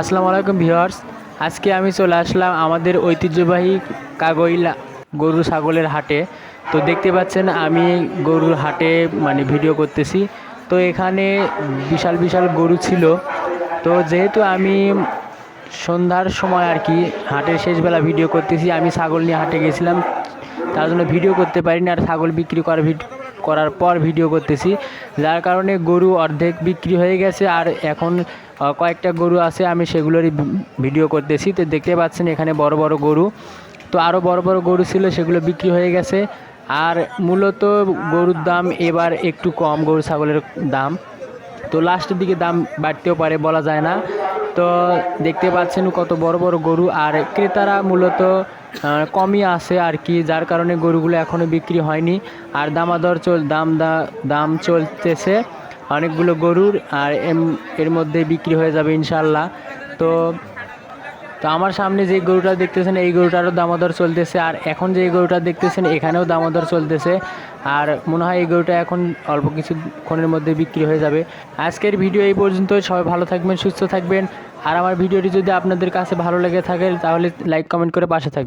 আসসালামু আলাইকুম ভিউয়ার্স। আজকে আমি চলে আসলাম আমাদের ঐতিহ্যবাহী কাগইলা গরু ছাগলের হাটে। তো দেখতে পাচ্ছেন, আমি গরুর হাটে মানে ভিডিও করতেছি। তো এখানে বিশাল বিশাল গরু ছিল। তো যেহেতু আমি সন্ধ্যার সময় আর কি হাটের শেষবেলা ভিডিও করতেছি, আমি ছাগল নিয়ে হাটে গেছিলাম। তার জন্য ভিডিও করতে পারিনি আর ছাগল বিক্রি করার করার পর ভিডিও করতেছি। যার কারণে গরু অর্ধেক বিক্রি হয়ে গেছে আর এখন কয়েকটা গরু আছে, আমি সেগুলোরই ভিডিও করতেছি। তো দেখতে পাচ্ছেন এখানে বড় বড় গরু। তো আরও বড় বড় গরু ছিল, সেগুলো বিক্রি হয়ে গেছে। আর মূলত গরুর দাম এবার একটু কম, গরু ছাগলের দাম। তো লাস্টের দিকে দাম বাড়তেও পারে বলা যায় না। তো দেখতে পাচ্ছেন কত বড় বড় গরু। আর ক্রেতারা মূলত কমই আছে আর কি, যার কারণে গরুগুলো এখনও বিক্রি হয়নি। আর দামাদর চল, দাম দাম চলতেছে অনেকগুলো গরুর, আর এম- এর মধ্যে বিক্রি হয়ে যাবে ইনশাল্লাহ তো তো আমার সামনে যে গরুটা দেখতেছেন, এই গরুটারও দামোদর চলতেছে। আর এখন যে গরুটা দেখতেছেন, এখানেও দামোদর চলতেছে। আর মনে হয় এই গরুটা এখন অল্প কিছুক্ষণের মধ্যে বিক্রি হয়ে যাবে। আজকের ভিডিও এই পর্যন্ত। সবাই ভালো থাকবেন, সুস্থ থাকবেন। আর আমার ভিডিওটি যদি আপনাদের কাছে ভালো লেগে থাকে, তাহলে লাইক কমেন্ট করে পাশে থাকবেন।